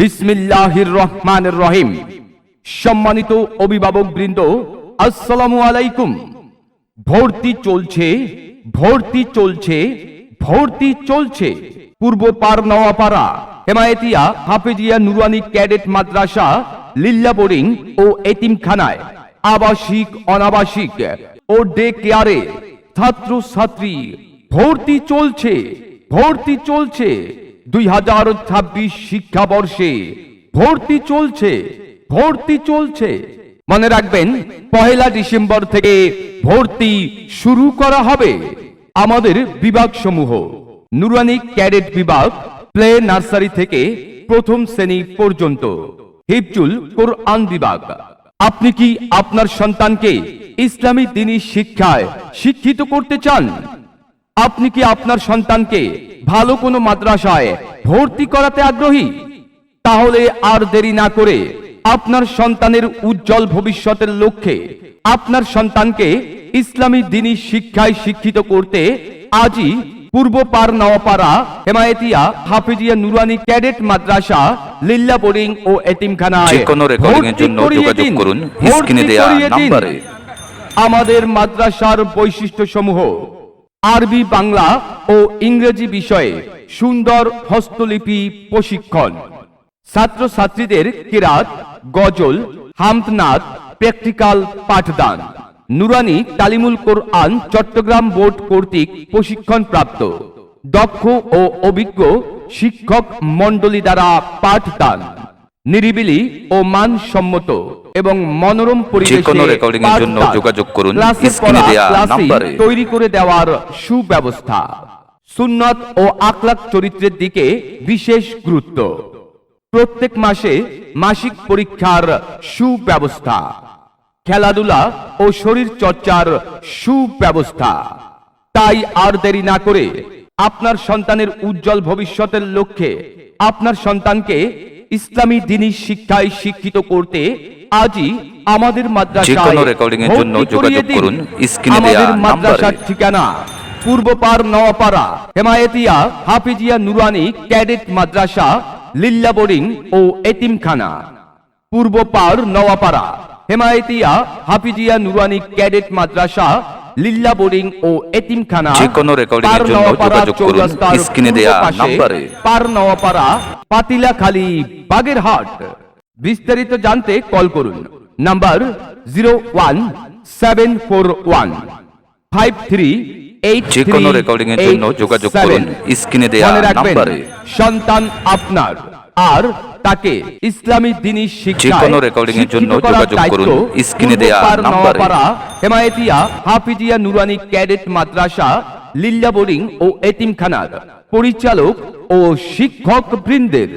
বিসমিল্লাহির রহমানির রহিম সম্মানিত অভিভাবক বৃন্দ, আসসালামু আলাইকুম। ভর্তি চলছে ভর্তি চলছে ভর্তি চলছে। পূর্ব পার নওয়াপাড়া, হেমায়েতিয়া, হাফেজিয়া নুরানি ক্যাডেট মাদ্রাসা লিল্লা বোর্ডিং ও এতিমখানায়। আবাসিক, অনাবাসিক ও ডে কেয়ারে ছাত্র ছাত্রী ভর্তি চলছে ভর্তি চলছে। দুই হাজার ছাব্বিশ শিক্ষাবর্ষে ভর্তি চলছে ভর্তি চলছে। মনে রাখবেন, পহেলা ডিসেম্বর থেকে ভর্তি শুরু করা হবে আমাদের বিভাগ সমূহ নুরানি ক্যাডেট বিভাগ প্লে নার্সারি থেকে প্রথম শ্রেণি পর্যন্ত। হিপচুল কোরআন বিভাগ। আপনি কি আপনার সন্তানকে ইসলামী দিনী শিক্ষায় শিক্ষিত করতে চান? আপনি কি আপনার সন্তানকে ভালো কোনো মাদ্রাসায় ভর্তি করাতে আগ্রহী? তাহলে আর দেরি না করে আপনার সন্তানের উজ্জ্বল ভবিষ্যতের লক্ষ্যে আপনার সন্তানকে ইসলামী দিনী শিক্ষায় শিক্ষিত করতে আজই পূর্ব পার নওয়াপাড়া হেমায়েতিয়া হাফিজিয়া নুরানি ক্যাডেট মাদ্রাসা লিল্লা বোর্ডিং ও এতিমখানায় যে কোনো রেকর্ডিং এর জন্য যোগাযোগ করুন স্ক্রিনে দেয়া। নাম্বারে। আমাদের মাদ্রাসার বৈশিষ্ট্য সমূহ আরবি বাংলা ও ইংরেজি বিষয়ে সুন্দর হস্তলিপি প্রশিক্ষণ। ছাত্রছাত্রীদের কেরাত, গজল হামদনাদ প্র্যাকটিক্যাল পাঠদান। নুরানি তালিমুল কোরআন চট্টগ্রাম বোর্ড কর্তৃক প্রশিক্ষণ প্রাপ্ত দক্ষ ও অভিজ্ঞ শিক্ষক মণ্ডলী দ্বারা পাঠদান। নিরিবিলি ও মানসম্মত এবং মনোরম পরিবেশে কোনো এর জন্য যোগাযোগ করুন স্ক্রিনে দেয়া ক্লাসেই তৈরি করে দেওয়ার সুব্যবস্থা। সুন্নত ও আকলাক চরিত্রের দিকে বিশেষ গুরুত্ব। প্রত্যেক মাসে মাসিক পরীক্ষার সুব্যবস্থা। খেলাধুলা ও শরীর চর্চার সুব্যবস্থা। তাই আর দেরি না করে আপনার সন্তানের উজ্জ্বল ভবিষ্যতের লক্ষ্যে আপনার সন্তানকে ইসলামী দিনী শিক্ষায় শিক্ষিত করতে আজই আমাদের মাদ্রাসায় যে কোনো recording এর জন্য যোগাযোগ করুন স্ক্রিনে আমাদের মাদ্রাসার। ঠিকানা পূর্বপার নওয়াপাড়া হেমায়েতিয়া হাফিজিয়া নুরানি ক্যাডেট মাদ্রাসা লিল্লা বোর্ডিং ও এতিমখানা পূর্বপার নওয়াপাড়া হেমায়েতিয়া হাফিজিয়া নুরানি ক্যাডেট মাদ্রাসা লিল্লা বোর্ডিং ও এতিমখানা যে কোনো recording এর জন্য যোগাযোগ করুন স্ক্রিনে দেয়া নাম্বারে। পার নওয়াপাড়া পাতিলাখালী বাগেরহাট বিস্তারিত জানতে কল করুন। Number zero one seven four one five three eight যে কোনো recording এর জন্য যোগাযোগ করুন। স্ক্রিনে দেয়া নাম্বারে। সন্তান আপনার। আর তাকে ইসলামী দিনী শিক্ষা কোনো রেকর্ডিং এর জন্য যোগাযোগ করুন। স্ক্রিনে দেয়া নম্বরে। হেমায়েতিয়া হাফিজিয়া নুরানি ক্যাডেট মাদ্রাসা লিল্লা বোরিং ও এতিমখানার পরিচালক ও শিক্ষক বৃন্দের